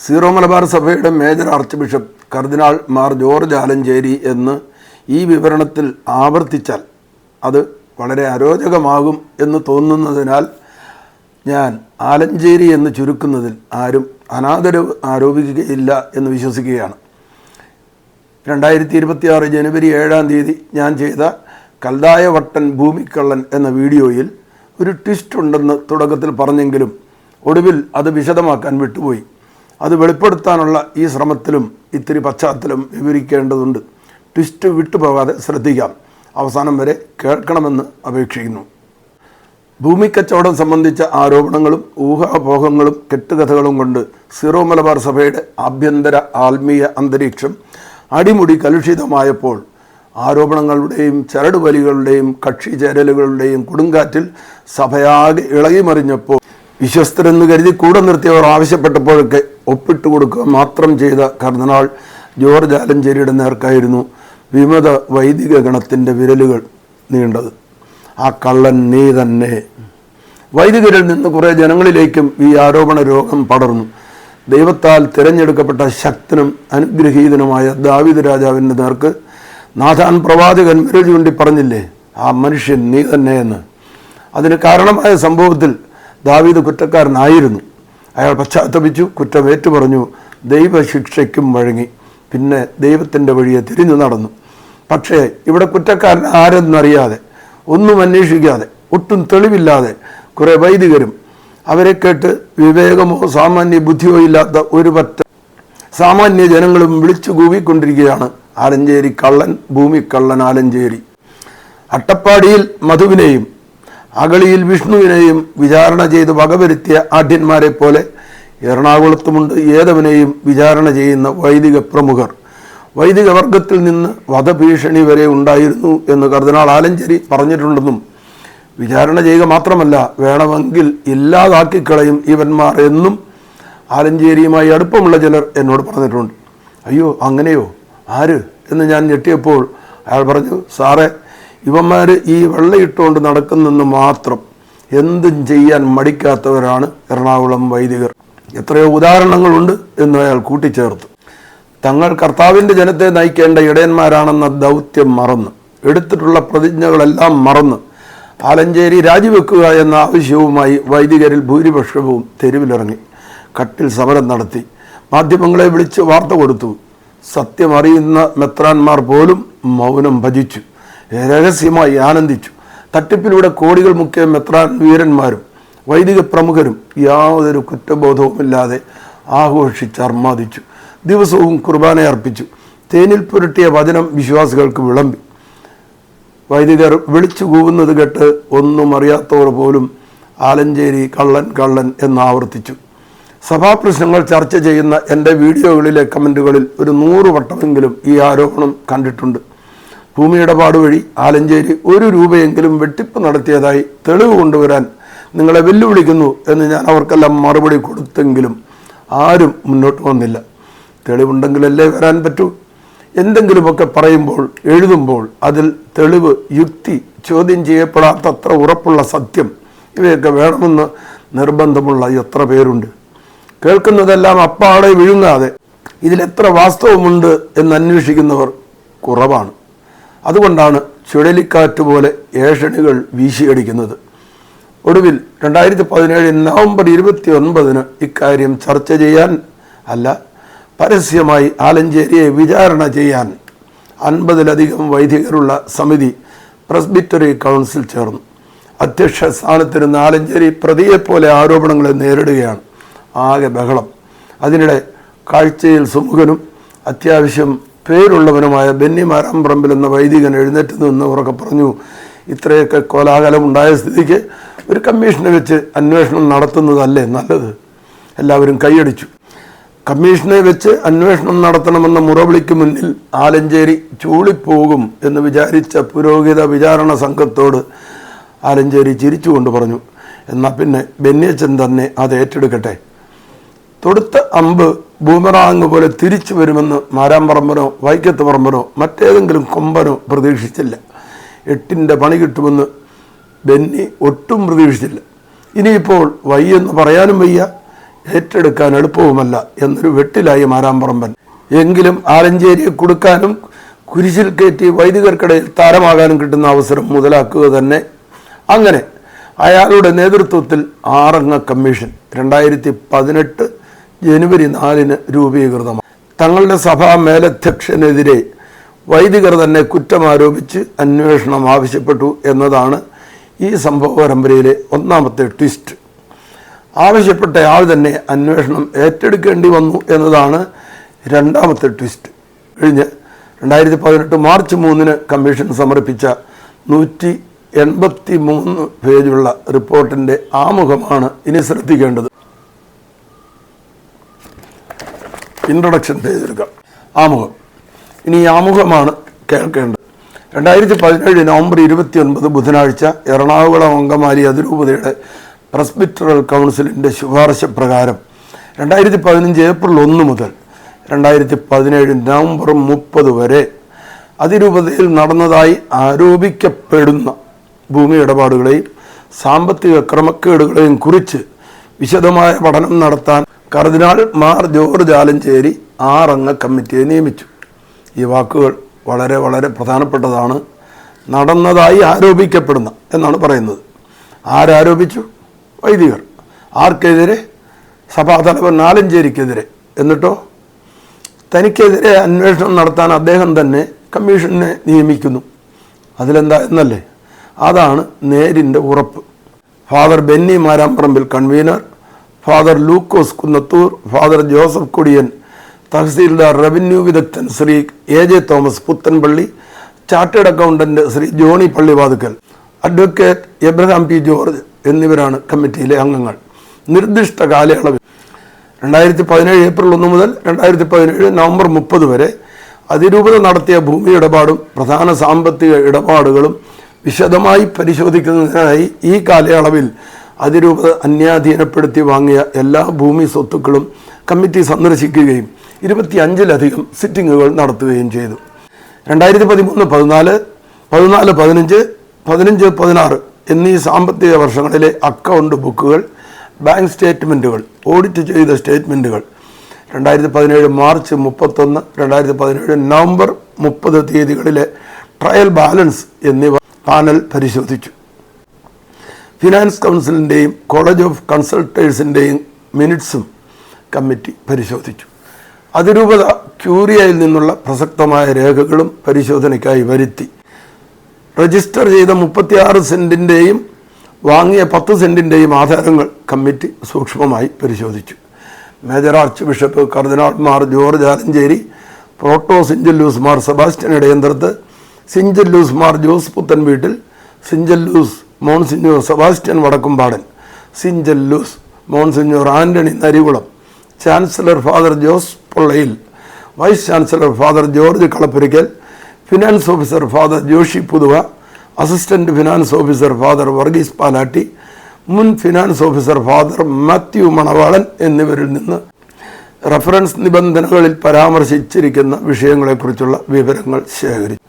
Zero Malabar സഭയുടെ major archbishop cardinal Mar George Alencherry എന്ന് ഈ വിവരണത്തിൽ ആവർത്തിച്ചാൽ അത് വളരെ അരോചകമാകും എന്ന് തോന്നുന്നതിനാൽ ഞാൻ ആലഞ്ചേരി എന്ന് ചുരുക്കുന്നതിൽ ആരും അനാദരവ് ആരോപിക്കുകയില്ല എന്ന് വിശ്വസിക്കുകയാണ്. രണ്ടായിരത്തി ഇരുപത്തിയാറ് ജനുവരി ഏഴാം തീയതി ഞാൻ ചെയ്ത കൽതായ വട്ടൻ ഭൂമിക്കള്ളൻ എന്ന വീഡിയോയിൽ ഒരു ട്വിസ്റ്റ് ഉണ്ടെന്ന് തുടക്കത്തിൽ പറഞ്ഞെങ്കിലും ഒടുവിൽ അത് വിശദമാക്കാൻ വിട്ടുപോയി. അത് വെളിപ്പെടുത്താനുള്ള ഈ ശ്രമത്തിലും ഇത്തിരി പശ്ചാത്തലം വിവരിക്കേണ്ടതുണ്ട്. ട്വിസ്റ്റ് വിട്ടുപോകാതെ ശ്രദ്ധിക്കാം. അവസാനം വരെ കേൾക്കണമെന്ന് അപേക്ഷിക്കുന്നു. ഭൂമിക്കച്ചവടം സംബന്ധിച്ച ആരോപണങ്ങളും ഊഹാപോഹങ്ങളും കെട്ടുകഥകളും കൊണ്ട് സിറോ മലബാർ സഭയുടെ ആഭ്യന്തര ആത്മീയ അന്തരീക്ഷം അടിമുടി കലുഷിതമായപ്പോൾ ആരോപണങ്ങളുടെയും ചരടുവലികളുടെയും കക്ഷി ചേരലുകളുടെയും കൊടുങ്കാറ്റിൽ സഭയാകെ ഇളകിമറിഞ്ഞപ്പോൾ വിശ്വസ്തരെന്ന് കരുതി കൂടെ നിർത്തിയവർ ആവശ്യപ്പെട്ടപ്പോഴൊക്കെ ഒപ്പിട്ട് കൊടുക്കുക മാത്രം ചെയ്ത കർദിനാൾ ജോർജ് ആലഞ്ചേരിയുടെ നേർക്കായിരുന്നു വിമത വൈദിക ഗണത്തിന്റെ വിരലുകൾ നീണ്ടത്. ആ കള്ളൻ നീ തന്നെ. വൈദികരിൽ നിന്ന് കുറേ ജനങ്ങളിലേക്കും ഈ ആരോപണ രോഗം പടർന്നു. ദൈവത്താൽ തിരഞ്ഞെടുക്കപ്പെട്ട ശക്തനും അനുഗ്രഹീതനുമായ ദാവിദ് രാജാവിന്റെ നേർക്ക് നാഥാൻ പ്രവാചകൻ വിരൽ ചൂണ്ടി പറഞ്ഞില്ലേ ആ മനുഷ്യൻ നീ തന്നെ എന്ന്. അതിന് കാരണമായ സംഭവത്തിൽ ദാവീദ് കുറ്റക്കാരനായിരുന്നു. അയാൾ പശ്ചാത്തപിച്ചു കുറ്റം ഏറ്റുപറഞ്ഞു. ദൈവശിക്ഷയ്ക്കും വഴങ്ങി. പിന്നെ ദൈവത്തിന്റെ വഴിയെ തിരിഞ്ഞു നടന്നു. പക്ഷേ ഇവിടെ കുറ്റക്കാരൻ ആരെന്നറിയാതെ ഒന്നും അന്വേഷിക്കാതെ ഒട്ടും തെളിവില്ലാതെ കുറേ വൈദികരും അവരെ കേട്ട് വിവേകമോ സാമാന്യ ബുദ്ധിയോ ഇല്ലാത്ത ഒരു പറ്റ സാമാന്യ ജനങ്ങളും വിളിച്ചു കൂവിക്കൊണ്ടിരിക്കുകയാണ്. ആലഞ്ചേരി കള്ളൻ ഭൂമിക്കള്ളൻ കള്ളൻ ആലഞ്ചേരി. അട്ടപ്പാടിയിൽ മധുവിനെയും അകളിയിൽ വിഷ്ണുവിനെയും വിചാരണ ചെയ്ത് വകവരുത്തിയ ആഢ്യന്മാരെ പോലെ എറണാകുളത്തുമുണ്ട് ഏതവനെയും വിചാരണ ചെയ്യുന്ന വൈദിക പ്രമുഖർ. വൈദിക വർഗത്തിൽ നിന്ന് വധഭീഷണി വരെ ഉണ്ടായിരുന്നു എന്ന് കർദിനാൾ ആലഞ്ചേരി പറഞ്ഞിട്ടുണ്ടെന്നും വിചാരണ ചെയ്യുക മാത്രമല്ല വേണമെങ്കിൽ ഇല്ലാതാക്കിക്കളയും ഇവന്മാർ എന്നും ആലഞ്ചേരിയുമായി അടുപ്പമുള്ള ചിലർ എന്നോട് പറഞ്ഞിട്ടുണ്ട്. അയ്യോ അങ്ങനെയോ? ആര്? എന്ന് ഞാൻ ഞെട്ടിയപ്പോൾ അയാൾ പറഞ്ഞു സാറേ ഇവന്മാർ ഈ വെള്ളയിട്ടുകൊണ്ട് നടക്കുന്നെന്ന് മാത്രം എന്തും ചെയ്യാൻ മടിക്കാത്തവരാണ് എറണാകുളം വൈദികർ. എത്രയോ ഉദാഹരണങ്ങളുണ്ട് എന്ന് അയാൾ കൂട്ടിച്ചേർത്തു. തങ്ങൾ കർത്താവിന്റെ ജനത്തെ നയിക്കേണ്ട ഇടയന്മാരാണെന്ന ദൗത്യം മറന്ന് എടുത്തിട്ടുള്ള പ്രതിജ്ഞകളെല്ലാം മറന്ന് ആലഞ്ചേരി രാജിവെക്കുക എന്ന ആവശ്യവുമായി വൈദികരിൽ ഭൂരിപക്ഷവും തെരുവിലിറങ്ങി കട്ടിൽ സമരം നടത്തി മാധ്യമങ്ങളെ വിളിച്ച് വാർത്ത കൊടുത്തു. സത്യമറിയുന്ന മെത്രാന്മാർ പോലും മൗനം ഭജിച്ചു. രഹസ്യമായി ആനന്ദിച്ചു. തട്ടിപ്പിലൂടെ കോടികൾ മുക്കിയ മെത്രാൻ വീരന്മാരും വൈദിക പ്രമുഖരും യാതൊരു കുറ്റബോധവുമില്ലാതെ ആഘോഷിച്ചർമാദിച്ചു ദിവസവും കുർബാന അർപ്പിച്ചു. തേനിൽ പുരട്ടിയ വചനം വിശ്വാസികൾക്ക് വിളമ്പി. വൈദികർ വിളിച്ചു കൂവുന്നത് കേട്ട് ഒന്നും അറിയാത്തവർ പോലും ആലഞ്ചേരി കള്ളൻ കള്ളൻ എന്ന് ആവർത്തിച്ചു. സഭാപ്രശ്നങ്ങൾ ചർച്ച ചെയ്യുന്ന എന്റെ വീഡിയോകളിലെ കമന്റുകളിൽ ഒരു നൂറ് വട്ടമെങ്കിലും ഈ ആരോപണം കണ്ടിട്ടുണ്ട്. ഭൂമിയിടപാട് വഴി ആലഞ്ചേരി ഒരു രൂപയെങ്കിലും വെട്ടിപ്പ് നടത്തിയതായി തെളിവ് കൊണ്ടുവരാൻ നിങ്ങളെ വെല്ലുവിളിക്കുന്നു എന്ന് ഞാൻ അവർക്കെല്ലാം മറുപടി കൊടുത്തെങ്കിലും ആരും മുന്നോട്ട് വന്നില്ല. തെളിവുണ്ടെങ്കിലല്ലേ വരാൻ പറ്റൂ? എന്തെങ്കിലുമൊക്കെ പറയുമ്പോൾ എഴുതുമ്പോൾ അതിൽ തെളിവ് യുക്തി ചോദ്യം ചെയ്യപ്പെടാത്തത്ര ഉറപ്പുള്ള സത്യം ഇവയൊക്കെ വേണമെന്ന് നിർബന്ധമുള്ള എത്ര പേരുണ്ട്? കേൾക്കുന്നതെല്ലാം അപ്പാടെ വിഴുങ്ങാതെ ഇതിലെത്ര വാസ്തവമുണ്ട് എന്ന് അന്വേഷിക്കുന്നവർ കുറവാണ്. അതുകൊണ്ടാണ് ചുഴലിക്കാറ്റ് പോലെ ഏഷണികൾ വീശിയടിക്കുന്നത്. ഒടുവിൽ രണ്ടായിരത്തി പതിനേഴ് നവംബർ ഇരുപത്തി ഒൻപതിന് ഇക്കാര്യം ചർച്ച ചെയ്യാൻ അല്ല പരസ്യമായി ആലഞ്ചേരിയെ വിചാരണ ചെയ്യാൻ അൻപതിലധികം വൈദികരുള്ള സമിതി പ്രസ്ബിറ്ററി കൗൺസിൽ ചേർന്നു. അധ്യക്ഷ സ്ഥാനത്തിരുന്ന ആലഞ്ചേരി പ്രതിയെപ്പോലെ ആരോപണങ്ങളെ നേരിടുകയാണ് ആകെ ബഹളം. അതിനിടെ കാഴ്ചയിൽ സുമുഖനും അത്യാവശ്യം പേരുള്ളവനുമായ ബെന്നി മാരാമ്പ്രമ്പിൽ എന്ന വൈദികൻ എഴുന്നേറ്റ് നിന്ന് ഉറക്കെ പറഞ്ഞു ഇത്രയൊക്കെ കോലാഹലം ഉണ്ടായ സ്ഥിതിക്ക് ഒരു കമ്മീഷനെ വെച്ച് അന്വേഷണം നടത്തുന്നതല്ലേ നല്ലത്? എല്ലാവരും കൈയടിച്ചു. കമ്മീഷനെ വെച്ച് അന്വേഷണം നടത്തണമെന്ന മുറവിളിക്ക് മുന്നിൽ ആലഞ്ചേരി ചൂളിപ്പോകും എന്ന് വിചാരിച്ച പുരോഹിത വിചാരണ സംഘത്തോട് ആലഞ്ചേരി ചിരിച്ചുകൊണ്ട് പറഞ്ഞു. എന്നാൽ പിന്നെ ബെന്നിയച്ചൻ തന്നെ അത് ഏറ്റെടുക്കട്ടെ? തൊടുത്ത അമ്പ് ബൂമറാങ് പോലെ തിരിച്ചു വരുമെന്ന് മാരാമ്പറമ്പനോ വൈക്കത്ത് പറമ്പനോ മറ്റേതെങ്കിലും കൊമ്പനോ പ്രതീക്ഷിച്ചില്ല. എട്ടിന്റെ പണി കിട്ടുമെന്ന് ബെന്നി ഒട്ടും പ്രതീക്ഷിച്ചില്ല. ഇനിയിപ്പോൾ വയ്യെന്ന് പറയാനും വയ്യ ഏറ്റെടുക്കാൻ എളുപ്പവുമല്ല എന്നൊരു വെട്ടിലായി മാരാമ്പറമ്പൻ എങ്കിലും ആലഞ്ചേരിയെ കൊടുക്കാനും കുരിശിൽ കയറ്റി വൈദികർക്കിടയിൽ താരമാകാനും കിട്ടുന്ന അവസരം മുതലാക്കുക തന്നെ. അങ്ങനെ അയാളുടെ നേതൃത്വത്തിൽ ആറംഗ കമ്മീഷൻ രണ്ടായിരത്തി പതിനെട്ട് ജനുവരി നാലിന് രൂപീകൃതമായി തങ്ങളുടെ സഭാ മേലധ്യക്ഷനെതിരെ വൈദികർ തന്നെ കുറ്റം കുറ്റമാരോപിച്ച് അന്വേഷണം ആവശ്യപ്പെട്ടു എന്നതാണ് ഈ സംഭവ പരമ്പരയിലെ ഒന്നാമത്തെ ട്വിസ്റ്റ്. ആവശ്യപ്പെട്ട ആൾ തന്നെ അന്വേഷണം ഏറ്റെടുക്കേണ്ടി വന്നു എന്നതാണ് രണ്ടാമത്തെ ട്വിസ്റ്റ്. കഴിഞ്ഞ് രണ്ടായിരത്തി പതിനെട്ട് മാർച്ച് മൂന്നിന് കമ്മീഷൻ സമർപ്പിച്ച നൂറ്റി എൺപത്തി മൂന്ന് പേജുള്ള റിപ്പോർട്ടിന്റെ ആമുഖമാണ് ഇനി ശ്രദ്ധിക്കേണ്ടത്. ഇൻട്രൊഡക്ഷൻ ചെയ്തെടുക്കാം. ആമുഖം. ഇനി ഈ ആമുഖമാണ് കേൾക്കേണ്ടത്. രണ്ടായിരത്തി പതിനേഴ് നവംബർ ഇരുപത്തി ഒൻപത് ബുധനാഴ്ച എറണാകുളം അങ്കമാലി അതിരൂപതയുടെ പ്രസ്ബിറ്ററൽ കൗൺസിലിന്റെ ശുപാർശ പ്രകാരം രണ്ടായിരത്തി പതിനഞ്ച് ഏപ്രിൽ ഒന്ന് മുതൽ രണ്ടായിരത്തി പതിനേഴ് നവംബർ മുപ്പത് വരെ അതിരൂപതയിൽ നടന്നതായി ആരോപിക്കപ്പെടുന്ന ഭൂമി ഇടപാടുകളെയും സാമ്പത്തിക ക്രമക്കേടുകളെയും കുറിച്ച് വിശദമായ പഠനം നടത്താൻ കർദിനാൾ മാർ ജോർജ് ആലഞ്ചേരി ആറംഗ കമ്മിറ്റിയെ നിയമിച്ചു. ഈ വാക്കുകൾ വളരെ വളരെ പ്രധാനപ്പെട്ടതാണ്. നടന്നതായി ആരോപിക്കപ്പെടുന്ന എന്നാണ് പറയുന്നത്. ആരാരോപിച്ചു? വൈദികർ. ആർക്കെതിരെ? സഭാതലവൻ നാലഞ്ചേരിക്കെതിരെ എന്നിട്ടോ? തനിക്കെതിരെ അന്വേഷണം നടത്താൻ അദ്ദേഹം തന്നെ കമ്മീഷനെ നിയമിക്കുന്നു. അതിലെന്താ എന്നല്ലേ? അതാണ് നേരിന്റെ ഉറപ്പ്. Father Benny Maramparampil convener father Lukose Kunnathur father Joseph Kodiyan tahsildar revenue വിദഗ്ധൻ Shri A J Thomas Puthenpally chartered accountant Shri Johny Pallivathukkal advocate Abraham P George എന്നിവരാണ് കമ്മിറ്റിയിലെ അംഗങ്ങൾ. നിർദ്ദിഷ്ട കാലയളവിൽ രണ്ടായിരത്തി പതിനേഴ് ഏപ്രിൽ ഒന്ന് മുതൽ രണ്ടായിരത്തി പതിനേഴ് നവംബർ മുപ്പത് വരെ അതിരൂപത നടത്തിയ ഭൂമി ഇടപാടും പ്രധാന സാമ്പത്തിക ഇടപാടുകളും വിശദമായി പരിശോധിക്കുന്നതിനായി ഈ കാലയളവിൽ അതിരൂപത അന്യാധീനപ്പെടുത്തി വാങ്ങിയ എല്ലാ ഭൂമി സ്വത്തുക്കളും കമ്മിറ്റി സന്ദർശിക്കുകയും ഇരുപത്തി അഞ്ചിലധികം സിറ്റിങ്ങുകൾ നടത്തുകയും ചെയ്തു. രണ്ടായിരത്തി പതിമൂന്ന് പതിനാല് പതിനാല് പതിനഞ്ച് പതിനഞ്ച് പതിനാറ് എന്നീ സാമ്പത്തിക വർഷങ്ങളിലെ അക്കൗണ്ട് ബുക്കുകൾ ബാങ്ക് സ്റ്റേറ്റ്മെന്റുകൾ ഓഡിറ്റ് ചെയ്ത സ്റ്റേറ്റ്മെന്റുകൾ രണ്ടായിരത്തി പതിനേഴ് മാർച്ച് മുപ്പത്തൊന്ന് രണ്ടായിരത്തി പതിനേഴ് നവംബർ മുപ്പത് തീയതികളിലെ ട്രയൽ ബാലൻസ് എന്നിവ പാനൽ പരിശോധിച്ചു. ഫിനാൻസ് കൗൺസിലിന്റെയും കോളേജ് ഓഫ് കൺസൾട്ടേഴ്സിന്റെയും മിനിറ്റ്സും കമ്മിറ്റി പരിശോധിച്ചു. അതിരൂപത ക്യൂറിയയിൽ നിന്നുള്ള പ്രസക്തമായ രേഖകളും പരിശോധനയ്ക്കായി വരുത്തി. രജിസ്റ്റർ ചെയ്ത മുപ്പത്തിയാറ് സെന്റിന്റെയും വാങ്ങിയ പത്ത് സെന്റിന്റെയും ആധാരങ്ങൾ കമ്മിറ്റി സൂക്ഷ്മമായി പരിശോധിച്ചു. Major archbishop cardinal Mar George Alencherry proto സിഞ്ചല്ലൂസ് Mar Sebastian Edayanthrath സിഞ്ചല്ലൂസ് Mar Jose പുത്തൻ വീട്ടിൽ സിഞ്ചല്ലൂസ് monsignor Sebastian Vadakkumpadan സിഞ്ചല്ലൂസ് monsignor Antony Narikulam chancellor father Jose Pollayil vice chancellor father George Kalapurackal finance officer father Joshy Puthuva assistant finance officer father Varghese Palatty മുൻ finance officer father Mathew മണവാളൻ എന്നിവരിൽ നിന്ന് reference നിബന്ധനകളിൽ പരാമർശിച്ചിരിക്കുന്ന വിഷയങ്ങളെക്കുറിച്ചുള്ള വിവരങ്ങൾ ശേഖരിച്ചു.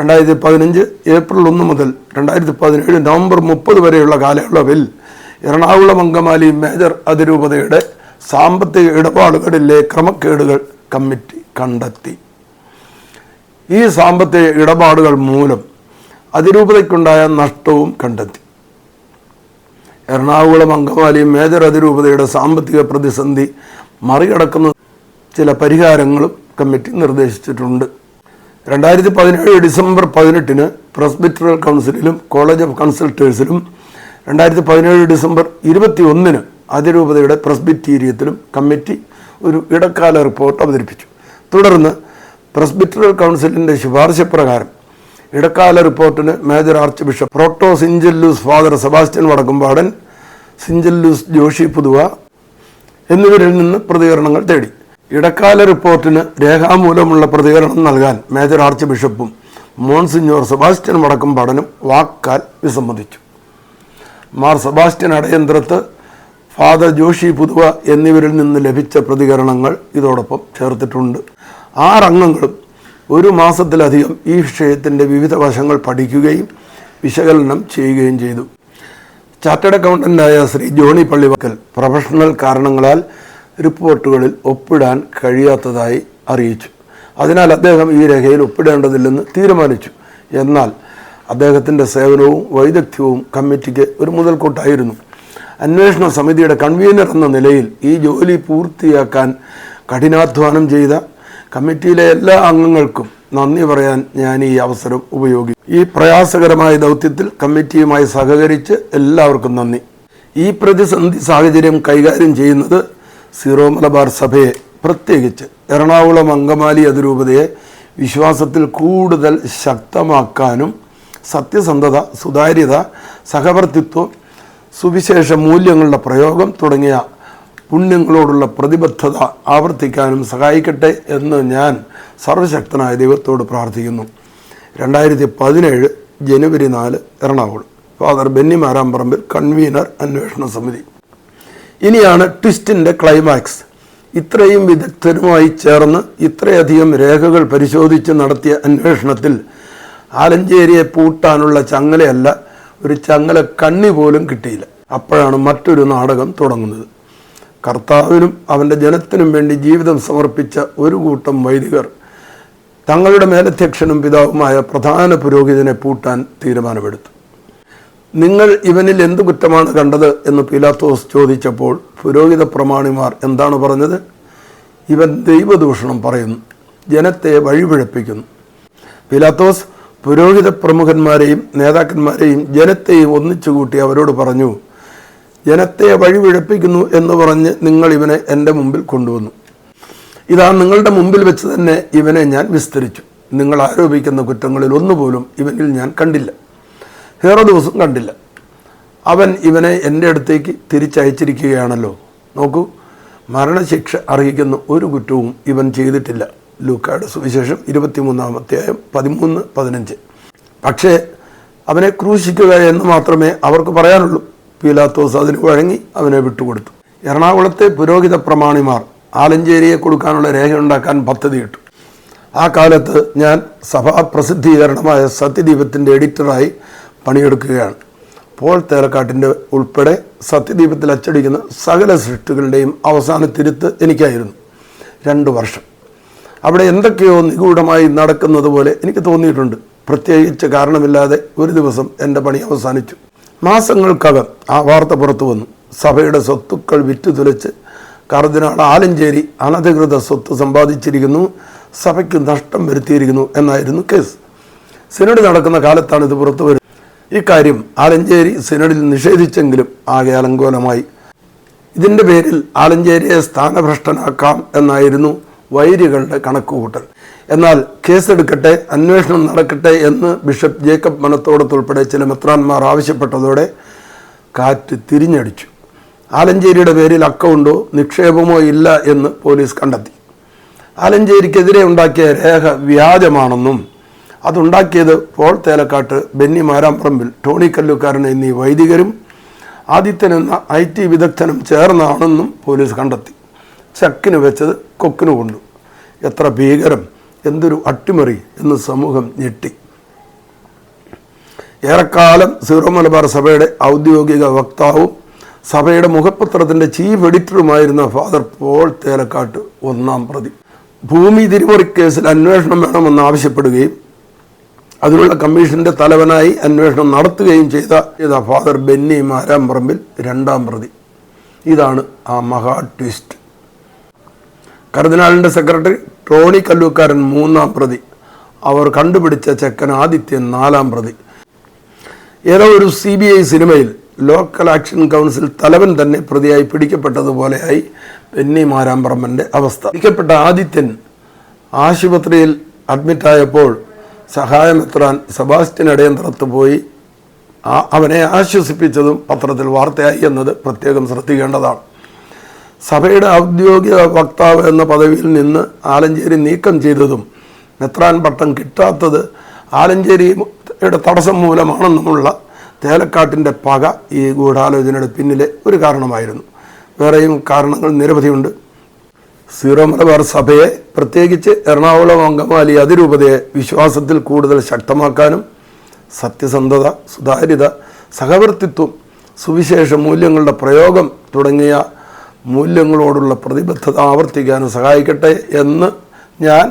രണ്ടായിരത്തി പതിനഞ്ച് ഏപ്രിൽ ഒന്ന് മുതൽ രണ്ടായിരത്തി പതിനേഴ് നവംബർ മുപ്പത് വരെയുള്ള കാലയളവിൽ എറണാകുളം അങ്കമാലി മേജർ അതിരൂപതയുടെ സാമ്പത്തിക ഇടപാടുകളിലെ ക്രമക്കേടുകൾ കമ്മിറ്റി കണ്ടെത്തി. ഈ സാമ്പത്തിക ഇടപാടുകൾ മൂലം അതിരൂപതയ്ക്കുണ്ടായ നഷ്ടവും കണ്ടെത്തി. എറണാകുളം അങ്കമാലി മേജർ അതിരൂപതയുടെ സാമ്പത്തിക പ്രതിസന്ധി മറികടക്കുന്ന ചില പരിഹാരങ്ങളും കമ്മിറ്റി നിർദ്ദേശിച്ചിട്ടുണ്ട്. രണ്ടായിരത്തി പതിനേഴ് ഡിസംബർ പതിനെട്ടിന് പ്രസ്ബിറ്ററൽ കൗൺസിലിലും കോളേജ് ഓഫ് കൺസൾട്ടേഴ്സിലും രണ്ടായിരത്തി പതിനേഴ് ഡിസംബർ ഇരുപത്തി ഒന്നിന് അതിരൂപതയുടെ പ്രസ്ബിറ്റീരിയത്തിലും കമ്മിറ്റി ഒരു ഇടക്കാല റിപ്പോർട്ട് അവതരിപ്പിച്ചു. തുടർന്ന് പ്രസ്ബിറ്ററൽ കൗൺസിലിന്റെ ശുപാർശ പ്രകാരം ഇടക്കാല റിപ്പോർട്ടിന് major archbishop proto സിഞ്ചല്ലൂസ് father Sebastian Vadakkumpadan സിഞ്ചല്ലൂസ് Joshy Puthuva എന്നിവരിൽ നിന്ന് പ്രതികരണങ്ങൾ തേടി. ഇടക്കാല റിപ്പോർട്ടിന് രേഖാമൂലമുള്ള പ്രതികരണം നൽകാൻ മേജർ ആർച്ച് ബിഷപ്പും മോൺസിഞ്ഞോർ സെബാസ്റ്റ്യൻ പഠനം വാക്കാൽ വിസമ്മതിച്ചു. മാർ സെബാസ്റ്റ്യൻ അടയന്ത്രത്ത് ഫാദർ ജോഷി പുതുവ എന്നിവരിൽ നിന്ന് ലഭിച്ച പ്രതികരണങ്ങൾ ഇതോടൊപ്പം ചേർത്തിട്ടുണ്ട്. ആറംഗങ്ങളും ഒരു മാസത്തിലധികം ഈ വിഷയത്തിന്റെ വിവിധ വശങ്ങൾ പഠിക്കുകയും വിശകലനം ചെയ്യുകയും ചെയ്തു. ചാർട്ടേഡ് അക്കൗണ്ടന്റായ ശ്രീ ജോണി പള്ളിവക്കൽ പ്രൊഫഷണൽ കാരണങ്ങളാൽ റിപ്പോർട്ടുകളിൽ ഒപ്പിടാൻ കഴിയാത്തതായി അറിയിച്ചു. അതിനാൽ അദ്ദേഹം ഈ രേഖയിൽ ഒപ്പിടേണ്ടതില്ലെന്ന് തീരുമാനിച്ചു. എന്നാൽ അദ്ദേഹത്തിന്റെ സേവനവും വൈദഗ്ധ്യവും കമ്മിറ്റിക്ക് ഒരു മുതൽക്കൂട്ടായിരുന്നു. അന്വേഷണ സമിതിയുടെ കൺവീനർ എന്ന നിലയിൽ ഈ ജോലി പൂർത്തിയാക്കാൻ കഠിനാധ്വാനം ചെയ്ത കമ്മിറ്റിയിലെ എല്ലാ അംഗങ്ങൾക്കും നന്ദി പറയാൻ ഞാൻ ഈ അവസരം ഉപയോഗിക്കും ഈ പ്രയാസകരമായ ദൗത്യത്തിൽ കമ്മിറ്റിയുമായി സഹകരിച്ച് എല്ലാവർക്കും നന്ദി. ഈ പ്രതിസന്ധി സാഹചര്യം കൈകാര്യം ചെയ്യുന്നത് സീറോ മലബാർ സഭയെ പ്രത്യേകിച്ച് എറണാകുളം അങ്കമാലി അതിരൂപതയെ വിശ്വാസത്തിൽ കൂടുതൽ ശക്തമാക്കാനും സത്യസന്ധത സുതാര്യത സഹവർത്തിത്വം സുവിശേഷ മൂല്യങ്ങളുടെ പ്രയോഗം തുടങ്ങിയ പുണ്യങ്ങളോടുള്ള പ്രതിബദ്ധത ആവർത്തിക്കാനും സഹായിക്കട്ടെ എന്ന് ഞാൻ സർവശക്തനായ ദൈവത്തോട് പ്രാർത്ഥിക്കുന്നു. രണ്ടായിരത്തി പതിനേഴ് ജനുവരി നാല് എറണാകുളം. ഫാദർ ബെന്നി മാരാമ്പറമ്പിൽ കൺവീനർ അന്വേഷണ സമിതി. ഇനിയാണ് ട്വിസ്റ്റിന്റെ ക്ലൈമാക്സ്. ഇത്രയും വിദഗ്ധരുമായി ചേർന്ന് ഇത്രയധികം രേഖകൾ പരിശോധിച്ച് നടത്തിയ അന്വേഷണത്തിൽ ആലഞ്ചേരിയെ പൂട്ടാനുള്ള ചങ്ങലയല്ല ഒരു ചങ്ങല കണ്ണി പോലും കിട്ടിയില്ല. അപ്പോഴാണ് മറ്റൊരു നാടകം തുടങ്ങുന്നത്. കർത്താവിനും അവന്റെ ജനത്തിനും വേണ്ടി ജീവിതം സമർപ്പിച്ച ഒരു കൂട്ടം വൈദികർ തങ്ങളുടെ മേലധ്യക്ഷനും പിതാവുമായ പ്രധാന പുരോഹിതനെ പൂട്ടാൻ തീരുമാനമെടുത്തു. നിങ്ങൾ ഇവനിൽ എന്ത് കുറ്റമാണ് കണ്ടത് എന്ന് പീലാത്തോസ് ചോദിച്ചപ്പോൾ പുരോഹിത പ്രമാണിമാർ എന്താണ് പറഞ്ഞത്? ഇവൻ ദൈവദൂഷണം പറയുന്നു ജനത്തെ വഴിപിഴപ്പിക്കുന്നു. പീലാത്തോസ് പുരോഹിത പ്രമുഖന്മാരെയും നേതാക്കന്മാരെയും ജനത്തെയും ഒന്നിച്ചുകൂട്ടി അവരോട് പറഞ്ഞു ജനത്തെ വഴിപിഴപ്പിക്കുന്നു എന്ന് പറഞ്ഞ് നിങ്ങൾ ഇവനെ എന്റെ മുമ്പിൽ കൊണ്ടുവന്നു. ഇതാ നിങ്ങളുടെ മുമ്പിൽ വെച്ച് തന്നെ ഇവനെ ഞാൻ വിസ്തരിച്ചു. നിങ്ങൾ ആരോപിക്കുന്ന കുറ്റങ്ങളിൽ ഒന്നുപോലും ഇവനിൽ ഞാൻ കണ്ടില്ല. ഹേറോദോസും കണ്ടില്ല. അവൻ ഇവനെ എന്റെ അടുത്തേക്ക് തിരിച്ചയച്ചിരിക്കുകയാണല്ലോ. നോക്കൂ മരണശിക്ഷ അറിയിക്കുന്ന ഒരു കുറ്റവും ഇവൻ ചെയ്തിട്ടില്ല. ലൂക്കായുടെ സുവിശേഷം ഇരുപത്തിമൂന്നാം അധ്യായം പതിമൂന്ന് പതിനഞ്ച്. പക്ഷേ അവനെ ക്രൂശിക്കുക എന്ന് മാത്രമേ അവർക്ക് പറയാനുള്ളൂ. പീലാത്തോസ് അതിന് വഴങ്ങി അവനെ വിട്ടുകൊടുത്തു. എറണാകുളത്തെ പുരോഹിത പ്രമാണിമാർ ആലഞ്ചേരിയെ കൊടുക്കാനുള്ള രേഖയുണ്ടാക്കാൻ പദ്ധതിയിട്ടു. ആ കാലത്ത് ഞാൻ സഭാ പ്രസിദ്ധീകരണമായ സത്യദീപത്തിന്റെ എഡിറ്ററായി പണിയെടുക്കുകയാണ്. പോൾ തേലക്കാട്ടിന്റെ ഉൾപ്പെടെ സത്യദീപത്തിൽ അച്ചടിക്കുന്ന സകല സൃഷ്ടികളുടെയും അവസാന തിരുത്ത് എനിക്കായിരുന്നു. രണ്ട് വർഷം. അവിടെ എന്തൊക്കെയോ നിഗൂഢമായി നടക്കുന്നത് പോലെ എനിക്ക് തോന്നിയിട്ടുണ്ട്. പ്രത്യേകിച്ച് കാരണമില്ലാതെ ഒരു ദിവസം എന്റെ പണി അവസാനിച്ചു. മാസങ്ങൾക്കകം ആ വാർത്ത പുറത്തു വന്നു. സഭയുടെ സ്വത്തുക്കൾ വിറ്റു തുലച്ച് കർദിനാൾ ആലഞ്ചേരി അനധികൃത സ്വത്ത് സമ്പാദിച്ചിരിക്കുന്നു. സഭയ്ക്ക് നഷ്ടം വരുത്തിയിരിക്കുന്നു എന്നായിരുന്നു കേസ്. സിനഡ് നടക്കുന്ന കാലത്താണ് ഇത് പുറത്തു വരുന്നത്. ഇക്കാര്യം ആലഞ്ചേരി സിനഡിൽ നിഷേധിച്ചെങ്കിലും ആകെ അലങ്കോലമായി. ഇതിന്റെ പേരിൽ ആലഞ്ചേരിയെ സ്ഥാനഭ്രഷ്ടനാക്കാം എന്നായിരുന്നു വൈരികളുടെ കണക്കുകൂട്ടൽ. എന്നാൽ കേസെടുക്കട്ടെ അന്വേഷണം നടക്കട്ടെ എന്ന് ബിഷപ്പ് ജേക്കബ് മനത്തോടത്തുൾപ്പെടെ ചില മെത്രാന്മാർ ആവശ്യപ്പെട്ടതോടെ കാറ്റ് തിരിഞ്ഞടിച്ചു. ആലഞ്ചേരിയുടെ പേരിൽ അക്കൗണ്ടോ നിക്ഷേപമോ ഇല്ല എന്ന് പോലീസ് കണ്ടെത്തി. ആലഞ്ചേരിക്കെതിരെ ഉണ്ടാക്കിയ രേഖ വ്യാജമാണെന്നും അതുണ്ടാക്കിയത് പോൾ തേലക്കാട്ട് ബെന്നി മാരാമ്പറമ്പിൽ ടോണി കല്ലുക്കാരൻ എന്നീ വൈദികരും ആദിത്യൻ എന്ന ഐ ടി വിദഗ്ധനും ചേർന്നാണെന്നും പോലീസ് കണ്ടെത്തി. ചക്കിന് വെച്ചത് കൊക്കിന് കൊണ്ടു. എത്ര ഭീകരം എന്തൊരു അട്ടിമറി എന്ന് സമൂഹം ഞെട്ടി. ഏറെക്കാലം സീറോ മലബാർ സഭയുടെ ഔദ്യോഗിക വക്താവും സഭയുടെ മുഖപത്രത്തിന്റെ ചീഫ് എഡിറ്ററുമായിരുന്ന ഫാദർ പോൾ തേലക്കാട്ട് ഒന്നാം പ്രതി. ഭൂമി തിരിമറി കേസിൽ അന്വേഷണം വേണമെന്ന് ആവശ്യപ്പെടുകയും അതിനുള്ള കമ്മീഷന്റെ തലവനായി അന്വേഷണം നടത്തുകയും ചെയ്ത ഫാദർ ബെന്നി മാരാമ്പറമ്പിൽ രണ്ടാം പ്രതി. ഇതാണ് ആ മഹാ ട്വിസ്റ്റ്. കർദിനാളിന്റെ സെക്രട്ടറി ടോണി കല്ലൂക്കാരൻ മൂന്നാം പ്രതി. അവർ കണ്ടുപിടിച്ച ചെക്കൻ ആദിത്യൻ നാലാം പ്രതി. ഏതോ ഒരു സി ബി ഐ സിനിമയിൽ ലോക്കൽ ആക്ഷൻ കൗൺസിൽ തലവൻ തന്നെ പ്രതിയായി പിടിക്കപ്പെട്ടതുപോലെയായി ബെന്നി മാരാമ്പറമ്പന്റെ അവസ്ഥ. പിടിക്കപ്പെട്ട ആദിത്യൻ ആശുപത്രിയിൽ അഡ്മിറ്റായപ്പോൾ സഹായമെത്രാൻ സെബാസ്റ്റ്യൻ ഇടയന്ത്രത്ത് പോയി ആ അവനെ ആശ്വസിപ്പിച്ചതും പത്രത്തിൽ വാർത്തയായി എന്നത് പ്രത്യേകം ശ്രദ്ധിക്കേണ്ടതാണ്. സഭയുടെ ഔദ്യോഗിക വക്താവ് എന്ന പദവിയിൽ നിന്ന് ആലഞ്ചേരി നീക്കം ചെയ്തതും മെത്രാൻ പട്ടം കിട്ടാത്തത് ആലഞ്ചേരിയുടെ തടസ്സം മൂലമാണെന്നുമുള്ള തേലക്കാട്ടിന്റെ പക ഈ ഗൂഢാലോചനയുടെ പിന്നിലെ ഒരു കാരണമായിരുന്നു. വേറെയും കാരണങ്ങൾ നിരവധിയുണ്ട്. സീറോ മലബാർ സഭയെ പ്രത്യേകിച്ച് എറണാകുളം അങ്കമാലി അതിരൂപതയെ വിശ്വാസത്തിൽ കൂടുതൽ ശക്തമാക്കാനും സത്യസന്ധത സുതാര്യത സഹവർത്തിത്വം സുവിശേഷ മൂല്യങ്ങളുടെ പ്രയോഗം തുടങ്ങിയ മൂല്യങ്ങളോടുള്ള പ്രതിബദ്ധത ആവർത്തിക്കാനും സഹായിക്കട്ടെ എന്ന് ഞാൻ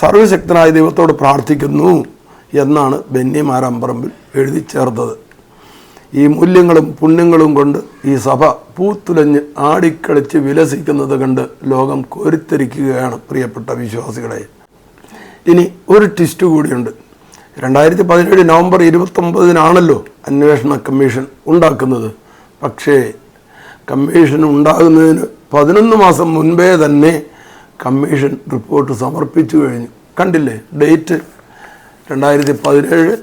സർവശക്തനായ ദൈവത്തോട് പ്രാർത്ഥിക്കുന്നു എന്നാണ് ബെന്നിമാരമ്പറമ്പിൽ എഴുതി ചേർത്തത്. ഈ മൂല്യങ്ങളും പുണ്യങ്ങളും കൊണ്ട് ഈ സഭ പൂത്തുലഞ്ഞ് ആടിക്കളിച്ച് വിലസിക്കുന്നത് കണ്ട് ലോകം കോരിത്തരിക്കുകയാണ് പ്രിയപ്പെട്ട വിശ്വാസികളെ. ഇനി ഒരു ട്വിസ്റ്റ് കൂടിയുണ്ട്. രണ്ടായിരത്തി പതിനേഴ് നവംബർ ഇരുപത്തൊമ്പതിനാണല്ലോ അന്വേഷണ കമ്മീഷൻ ഉണ്ടാക്കുന്നത്. പക്ഷേ കമ്മീഷൻ ഉണ്ടാകുന്നതിന് പതിനൊന്ന് മാസം മുൻപേ തന്നെ കമ്മീഷൻ റിപ്പോർട്ട് സമർപ്പിച്ചു കഴിഞ്ഞു. കണ്ടില്ലേ? ഡേറ്റ് രണ്ടായിരത്തി പതിനേഴ്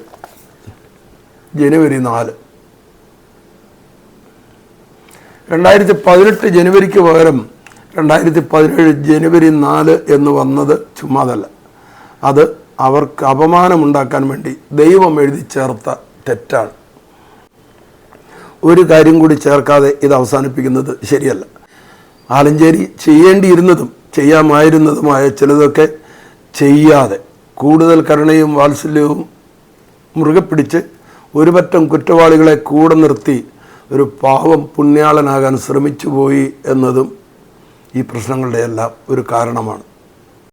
ജനുവരി നാല്. രണ്ടായിരത്തി പതിനെട്ട് ജനുവരിക്ക് പകരം രണ്ടായിരത്തി പതിനേഴ് ജനുവരി നാല് എന്ന് വന്നത് ചുമ്മാതല്ല. അത് അവർക്ക് അപമാനമുണ്ടാക്കാൻ വേണ്ടി ദൈവം എഴുതി ചേർത്ത തെറ്റാണ്. ഒരു കാര്യം കൂടി ചേർക്കാതെ ഇത് അവസാനിപ്പിക്കുന്നത് ശരിയല്ല. ആലഞ്ചേരി ചെയ്യേണ്ടിയിരുന്നതും ചെയ്യാമായിരുന്നതുമായ ചിലതൊക്കെ ചെയ്യാതെ കൂടുതൽ കരുണയും വാത്സല്യവും മുറുകെ പിടിച്ച് ഒരുപറ്റം കുറ്റവാളികളെ കൂടെ നിർത്തി ഒരു പാവം പുണ്യാളനാകാൻ ശ്രമിച്ചു പോയി എന്നതും ഈ പ്രശ്നങ്ങളുടെയെല്ലാം ഒരു കാരണമാണ്.